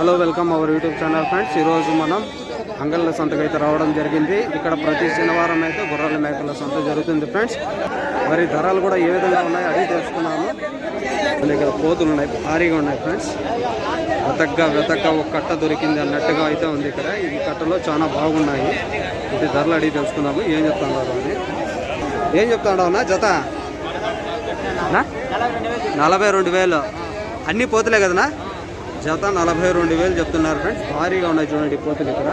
Hello welcome our YouTube channel friends. ఈరోజు మనం అంగళ్ళ సంతకు అయితే రావడం జరిగింది. ఇక్కడ ప్రతి శనివారం అయితే గుర్రాల మేకల సంత జరుగుతుంది ఫ్రెండ్స్. మరి ధరలు కూడా ఏ విధంగా ఉన్నాయి అది తెలుసుకున్నాము. ఇక్కడ పోతులు ఉన్నాయి భారీగా ఉన్నాయి ఫ్రెండ్స్. వెతగ్గా వెతగ్గా ఒక కట్ట దొరికింది అన్నట్టుగా అయితే ఉంది ఇక్కడ. ఈ కట్టలో చాలా బాగున్నాయి. ఇది ధరలు అడిగి తెలుసుకున్నాము. ఏం చెప్తున్నారు అని ఏం చెప్తాడు అన్న జత? నలభై రెండు వేలు. అన్ని పోతులే కదనా జత నలభై రెండు వేలు చెప్తున్నారు ఫ్రెండ్స్ భారీగా ఉన్నాయి చూడండి పోతులు ఇక్కడ.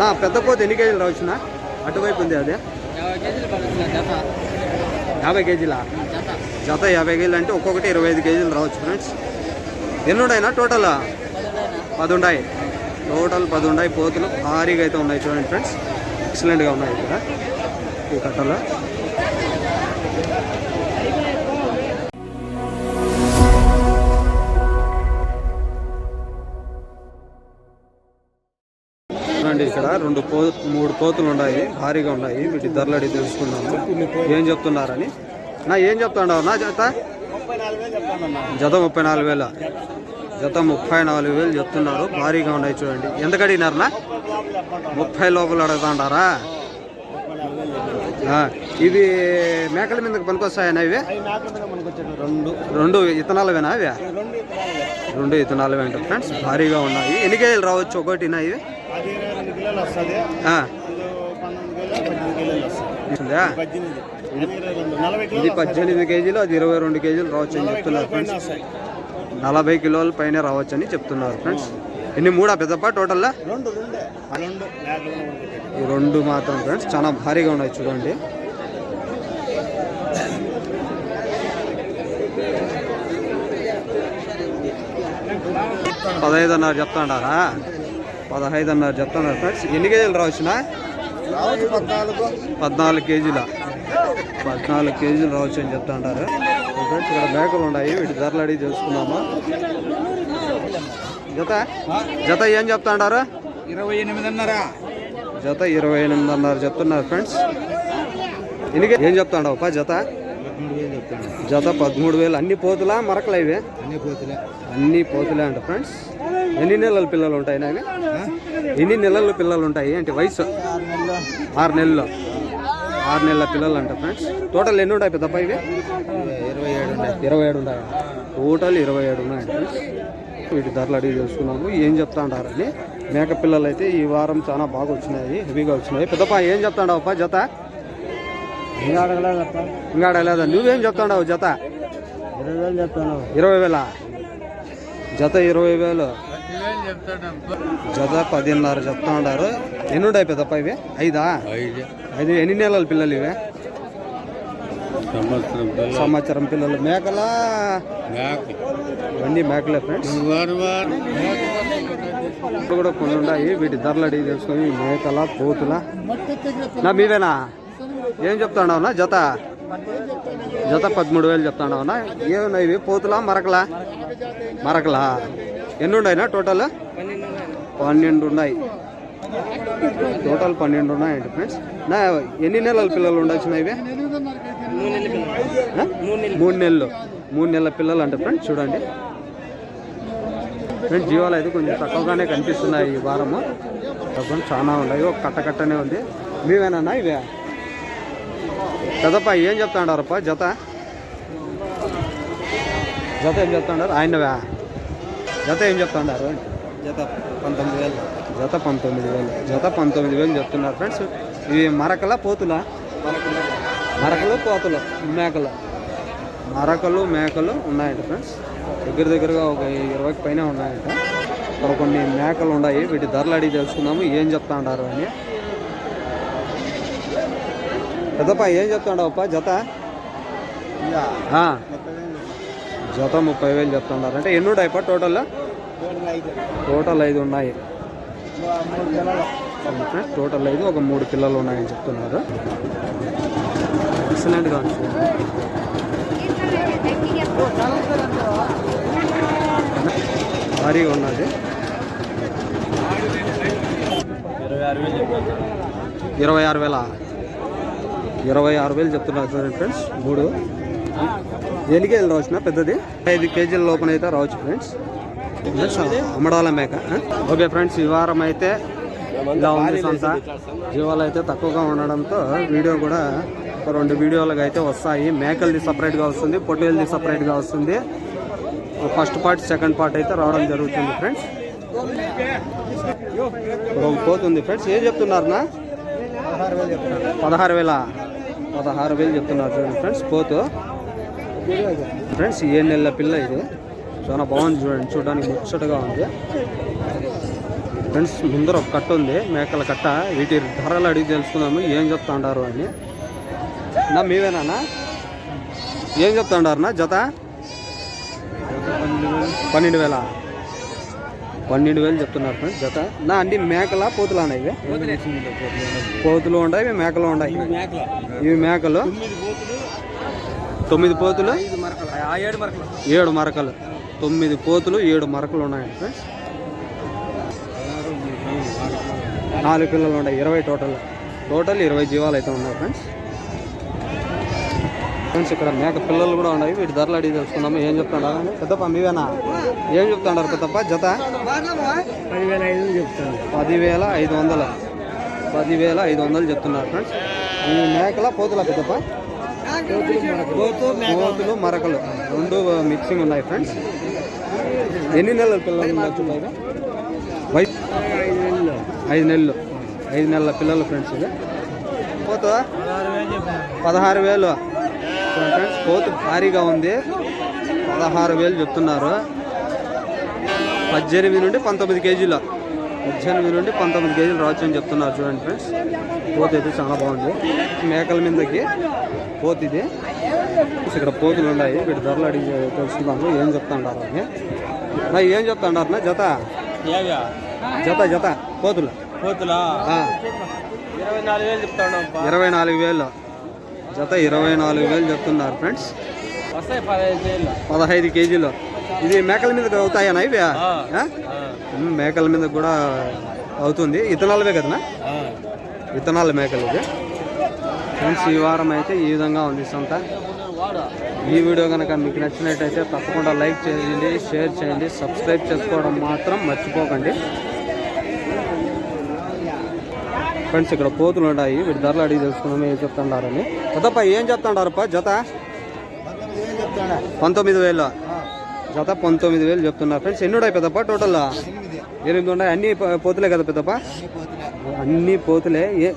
నా పెద్ద పోతు ఎన్ని కేజీలు రావచ్చునా అటువైపు ఉంది అదే. యాభై కేజీలా? జత యాభై కేజీలు అంటే ఒక్కొక్కటి ఇరవై ఐదు కేజీలు రావచ్చు ఫ్రెండ్స్ ఎన్ని ఉన్నాయినా టోటల్? పదుండాయి. టోటల్ పదుండాయి పోతులు. భారీగా అయితే ఉన్నాయి చూడండి ఫ్రెండ్స్ ఎక్సలెంట్గా ఉన్నాయి ఇక్కడ ఈ కట్టలో. చూడండి ఇక్కడ. రెండు పో మూడు పోతులు ఉన్నాయి. భారీగా ఉన్నాయి. వీటి ధరలు అడిగి తెలుసుకున్నాము ఏం చెప్తున్నారని? నా ఏం చెప్తాండవు నా జత? జత ముప్పై నాలుగు వేల? జత ముప్పై నాలుగు వేలు చెప్తున్నారు. భారీగా ఉన్నాయి చూడండి. ఎంత అడిగినారనా ముప్పై లోపల అడుగుతాండారా? ఇవి మేకల మీదకి పనికొస్తాయనా ఇవి? రెండు. రెండు ఇతనాలవేనా ఇవి? రెండు ఇతనాలు వెంట ఫ్రెండ్స్. భారీగా ఉన్నాయి. ఎన్ని కేజీలు రావచ్చు ఒకటినా ఇవి? కిలోలు వస్తుంది. ఆ, ఇది పద్దెనిమిది కేజీలు అది ఇరవై రెండు కేజీలు రావచ్చు అని చెప్తున్నారు ఫ్రెండ్స్. నలభై కిలోల పైన రావచ్చు అని చెప్తున్నారు ఫ్రెండ్స్. ఎన్ని మూడా పెద్దప్ప టోటల్లా. ఈ రెండు మాత్రం ఫ్రెండ్స్ చాలా భారీగా ఉన్నాయి చూడండి. పదహైదున్నర చెప్తాడారా? పదహైదున్నర చెప్తున్నారు ఫ్రెండ్స్. ఎన్ని కేజీలు రావచ్చునా రావచ్చు పద్నాలుగు పద్నాలుగు కేజీల? పద్నాలుగు కేజీలు రావచ్చు అని చెప్తాంటారు ఫ్రెండ్స్ ఇక్కడ మేకలు ఉన్నాయి వీటి ధరలు అడిగి తెలుసుకున్నామా జత? జత ఏం చెప్తాంటారు ఇరవై ఎనిమిదిన్నర జత ఇరవై ఎనిమిదిన్నర చెప్తున్నారు ఫ్రెండ్స్. ఎన్ని ఏం చెప్తాండవు పా జత? జత పదమూడు వేలు. అన్ని పోతులా? మరకలా ఇవి అన్ని పోతులే. అన్ని పోతులే అంట ఫ్రెండ్స్. ఎన్ని నెలల పిల్లలు ఉంటాయి నావి ఎన్ని నెలల పిల్లలు ఉంటాయి? అంటే వయసు? ఆరు నెలలు. ఆరు నెలలు పిల్లలు అంట ఫ్రెండ్స్. టోటల్ ఎన్ని ఉంటాయి పెద్దప్ప ఇవి? ఇరవై ఏడు ఉన్నాయి ఇరవై ఏడు ఉన్నాయి టోటల్ ఇరవై ఏడు ఉన్నాయి ఫ్రెండ్స్. వీటి ధరలు అడిగి తెలుసుకున్నాము. ఏం చెప్తా అంటారని మేక పిల్లలు అయితే ఈ వారం చాలా బాగా వచ్చినాయి. హెవీగా వచ్చినాయి. పెద్దప్ప ఏం చెప్తాండవప్ప జత? ఇంకా అడగలేదప్ప ఇంకా అడగలేదా నువ్వేం చెప్తాండవు జత? ఇరవై వేలు చెప్తాను ఇరవై వేల? జత ఇరవై వేలు. జత పదిన్నర చెప్తా ఉన్నారు. ఎన్ని ఉన్నాయి పెద్దప్ప ఇవి? ఐదా? ఐదు. ఎన్ని నెలల పిల్లలు ఇవి? సంవత్సరం పిల్లలు. మేకల? ఇవన్నీ మేకలే ఫ్రెండ్స్. ఇప్పుడు కూడా కొన్ని ఉన్నాయి. వీటి ధరలు అడిగి తెలుసుకొని మేకల పోతుల నా మీవేనా? ఏం చెప్తాడవునా? జత? జత పదమూడు వేలు చెప్తాడవునా ఏమున్నాయి ఇవి? పోతులా మరకలా? మరకలా. ఎన్ని ఉన్నాయినా టోటల్? పన్నెండు ఉన్నాయి టోటల్ పన్నెండు ఉన్నాయండి ఫ్రెండ్స్. నా ఎన్ని నెలల పిల్లలు ఉండొచ్చిన ఇవి? మూడు నెలలు. మూడు నెలల పిల్లలు అంటే ఫ్రెండ్స్ చూడండి. ఫ్రెండ్స్ జీవాలు అయితే కొంచెం తక్కువగానే కనిపిస్తున్నాయి ఈ వారము. తప్పని చాలా ఉన్నాయి. ఒక కట్ట కట్టనే ఉంది. మీవేనా ఇవే? కదప్ప ఏం చెప్తాడారప్ప జత? జత ఏం చెప్తాడారు? ఆయనవా? జత ఏం చెప్తాడారు? జత పంతొమ్మిది వేలు. జత పంతొమ్మిది వేలు. జత పంతొమ్మిది వేలు చెప్తున్నారు ఫ్రెండ్స్. ఇవి మరకల పోతులా? మరకలు పోతులు? మేకలు. మరకలు మేకలు ఉన్నాయంట ఫ్రెండ్స్. దగ్గర దగ్గరగా ఒక ఇరవైకి పైన ఉన్నాయంట. కొన్ని మేకలు ఉన్నాయి. వీటి ధరలు అడిగి తెలుసుకుందాము. ఏం చెప్తా అని. పెద్దప్ప ఏం చెప్తాడప్ప జత? జత ముప్పై వేలు చెప్తున్నారు. అంటే ఎన్ని ఉన్నాయప్ప టోటల్? టోటల్ ఐదు. ఉన్నాయి. టోటల్ ఐదు ఒక మూడు పిల్లలు ఉన్నాయని చెప్తున్నారు. ఎక్సలెంట్గా ఉంది. భారీగా ఉన్నది. ఇరవై ఆరు వేలు? ఇరవై ఆరు వేలు చెప్తున్నారు సార్ ఫ్రెండ్స్ మూడు. ఎన్ని రావచ్చునా పెద్దది? ఐదు కేజీల లోపల అయితే రావచ్చు ఫ్రెండ్స్. అమ్మడాల మేక ఓకే ఫ్రెండ్స్ ఈ వారం అయితే ఇలా ఉంది సొంత. జీవాలు అయితే తక్కువగా ఉండడంతో వీడియో కూడా ఒక రెండు వీడియోలుగా అయితే వస్తాయి. మేకలది సపరేట్గా వస్తుంది పొట్టేలది సపరేట్గా వస్తుంది. ఫస్ట్ పార్ట్ సెకండ్ పార్ట్ అయితే రావడం జరుగుతుంది ఫ్రెండ్స్. పోతుంది ఫ్రెండ్స్ ఏం చెప్తున్నారనా పదహారు వేల? పదహారు వేలు చెప్తున్నారు చూడండి ఫ్రెండ్స్ పోతు. ఫ్రెండ్స్ ఏడు నెలల పిల్ల ఇది. చాలా బాగుంది చూడండి చూడడానికి ముచ్చటగా ఉంది. ఫ్రెండ్స్ ముందర ఒక కట్ట ఉంది మేకల కట్ట. వీటి ధరలు అడిగి తెలుసుకుందాము ఏం చెప్తాండారు అని. నా మీవేనా ఏం చెప్తాండారు నా జత? పన్నెండు వేల? పన్నెండు వేలు చెప్తున్నారు ఫ్రెండ్స్ జత. నా అన్ని మేకలా పోతులా ఉన్నాయి ఇవి? పోతులు ఉన్నాయి ఇవి మేకలు ఉన్నాయి ఇవి మేకలు? తొమ్మిది పోతులు. ఏడు మరకలు. ఏడు మరకలు. తొమ్మిది పోతులు ఏడు మరకలు ఉన్నాయండి ఫ్రెండ్స్ నాలుగు పిల్లలు ఉన్నాయి ఇరవై టోటల్ టోటల్ ఇరవై జీవాలు అయితే ఉన్నాయి ఫ్రెండ్స్ ఫ్రెండ్స్ ఇక్కడ మేక పిల్లలు కూడా ఉన్నాయి. వీటి ధరలు అడిగి తెలుసుకుందాము. ఏం చెప్తాడా? పెద్దప్ప మీవేనా? ఏం చెప్తాడారు పెద్దప్ప? జత? పదివేల ఐదు చెప్తాను పదివేల ఐదు వందలు. పదివేల ఐదు వందలు చెప్తున్నారు ఫ్రెండ్స్. ఈ మేకల పోతుల పెద్దప్ప? పోతులు మరకలు. రెండు మిక్సింగ్ ఉన్నాయి ఫ్రెండ్స్. ఎన్ని నెలల పిల్లలు ఉండొచ్చు వయసు ఐదు నెలలు. ఐదు నెలల పిల్లలు ఫ్రెండ్స్ ఇది పోతుందా? పదహారు వేలు. వేలు ఫ్రెండ్స్ పోతు భారీగా ఉంది. పదహారు వేలు చెప్తున్నారు. పద్దెనిమిది నుండి పంతొమ్మిది కేజీలు పద్దెనిమిది నుండి పంతొమ్మిది కేజీలు రావచ్చు అని చెప్తున్నారు చూడండి ఫ్రెండ్స్. పోతు అయితే చాలా బాగుంది. మేకల మీదకి పోతు ఇది. ఇక్కడ పోతులు ఉన్నాయి. వీటి ధరలు అడిగి తెలుసుకుందాము. ఏం చెప్తాండారు అని. నా ఏం చెప్తాండారు జత? జత జత. పోతులు పోతులా ఇరవై నాలుగు వేలు చెప్తాను ఇరవై నాలుగు వేలు. జత ఇరవై నాలుగు వేలు చెప్తున్నారు ఫ్రెండ్స్. పదహైదు కేజీలు. ఇది మేకల మీద అవుతాయనా ఇవి? మేకల మీద కూడా అవుతుంది. ఇతనాలవే కదనా? విత్తనాల మేకలు ఇది ఫ్రెండ్స్ ఈ వారం అయితే ఈ విధంగా ఉంది సంత. ఈ వీడియో కనుక మీకు నచ్చినట్టయితే తప్పకుండా లైక్ చేయండి షేర్ చేయండి సబ్స్క్రైబ్ చేసుకోవడం మాత్రం మర్చిపోకండి. ఫ్రెండ్స్ ఇక్కడ పోతులు ఉన్నాయి. వీటి ధరలు అడిగి తెలుసుకున్నాం ఏం చెప్తుండారని జతప్ప ఏం చెప్తుండారప్ప జత? పంతొమ్మిది వేలు. జత పంతొమ్మిది వేలు చెప్తున్నారు. ఫ్రెండ్స్ ఎన్ని ఉన్నాయి పెద్దప్ప టోటల్ ఎనిమిది ఉన్నాయి. అన్ని పోతులే కదా పెద్దప్ప? అన్ని పోతులే. ఏ-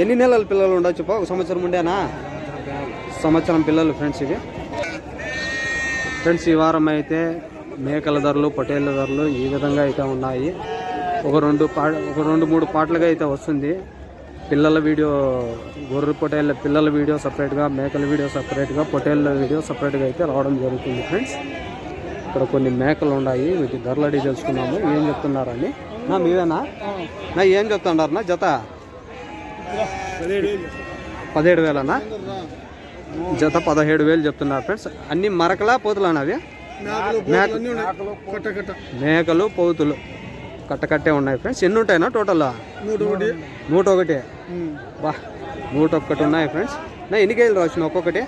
ఎన్ని నెలల పిల్లలు ఉండొచ్చు ఒక సంవత్సరం ఉండేనా? సంవత్సరం పిల్లలు ఫ్రెండ్స్ ఇవి. ఫ్రెండ్స్ ఈ వారం అయితే మేకల ధరలు పొటేళ్ళ ధరలు ఈ విధంగా అయితే ఉన్నాయి. ఒక రెండు పా ఒక రెండు మూడు పాటలుగా అయితే వస్తుంది. పిల్లల వీడియో గొర్రె పొటేళ్ళ పిల్లల వీడియో సపరేట్గా మేకల వీడియో సపరేట్గా పొటేళ్ళ వీడియో సపరేట్గా అయితే రావడం జరుగుతుంది ఫ్రెండ్స్. ఇక్కడ కొన్ని మేకలు ఉన్నాయి వీటి ధరలు అడిగి తెలుసుకున్నాము. ఏం చెప్తున్నారని. నా మీవేనా? నా ఏం చెప్తున్నారు? నా జత? పదిహేడు వేలనా? జత పదిహేడు వేలు చెప్తున్నారు ఫ్రెండ్స్. అన్ని మరకలా పోతులానా అవి? మేక మేకలు పోతులు. కట్టకట్టే ఉన్నాయి ఫ్రెండ్స్ ఎన్ని ఉంటాయినా టోటల్ నూట ఒకటి బా నూట ఒక్కటి ఉన్నాయి ఫ్రెండ్స్ నా ఎన్ని కేజీలు రావచ్చు ఒక్కొక్కటి?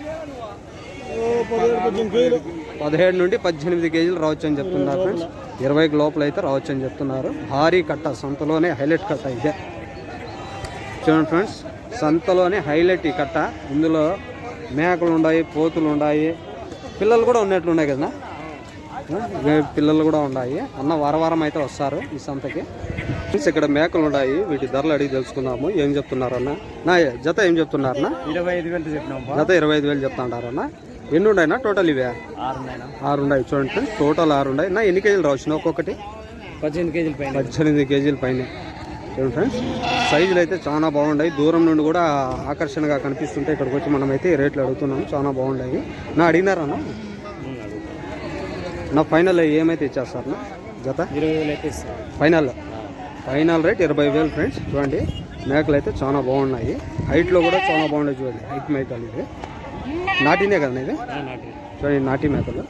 పదిహేడు నుండి పద్దెనిమిది కేజీలు రావచ్చు అని చెప్తున్నారు ఫ్రెండ్స్ ఇరవైకి లోపల అయితే రావచ్చు అని చెప్తున్నారు. భారీ కట్ట సంతలోనే హైలైట్ కట్ట ఇదే. చూడండి ఫ్రెండ్స్ సంతలోనే హైలైట్ ఈ కట్ట. ఇందులో మేకలు ఉన్నాయి పోతులు ఉన్నాయి పిల్లలు కూడా ఉన్నట్లు ఉన్నాయి కదా పిల్లలు కూడా ఉన్నాయి. అన్న వారం వారం అయితే వస్తారు ఈ సంతకి. ఫ్రెండ్స్ ఇక్కడ మేకలు ఉన్నాయి. వీటి ధరలు అడిగి తెలుసుకుందాము. ఏం చెప్తున్నారు అన్న? నా జత ఏం చెప్తున్నారన్న ఇరవై ఐదు వేలు జత ఇరవై ఐదు వేలు చెప్తాండారన్న ఎన్ని ఉన్నాయినా టోటల్ ఇవే? ఆరు ఉన్నాయి చూడండి ఫ్రెండ్స్ టోటల్ ఆరు ఉన్నాయి. నా ఎన్ని కేజీలు రావచ్చు ఒక్కొక్కటి? పద్దెనిమిది కేజీల పైన. పద్దెనిమిది కేజీల పైన. చూడండి ఫ్రెండ్స్ సైజులు అయితే చాలా బాగున్నాయి. దూరం నుండి కూడా ఆకర్షణగా కనిపిస్తుంటే ఇక్కడికి వచ్చి మనం అయితే రేట్లు అడుగుతున్నాం. చాలా బాగున్నాయి. నా అడిగినారన్న నా ఫైనల్ ఏమైతే ఇచ్చేస్తారు? నా జత? ఇరవై వేలు అయితే ఇస్తాం. ఫైనల్. ఫైనల్ రేట్ ఇరవై వేలు ఫ్రెండ్స్. చూడండి మేకలు అయితే చాలా బాగున్నాయి. హైట్లో కూడా చాలా బాగున్నాయి చూడండి. హైట్ మేకలు ఇవి. నాటినే కదా ఇది నాటి చూడండి నాటి మేకలు.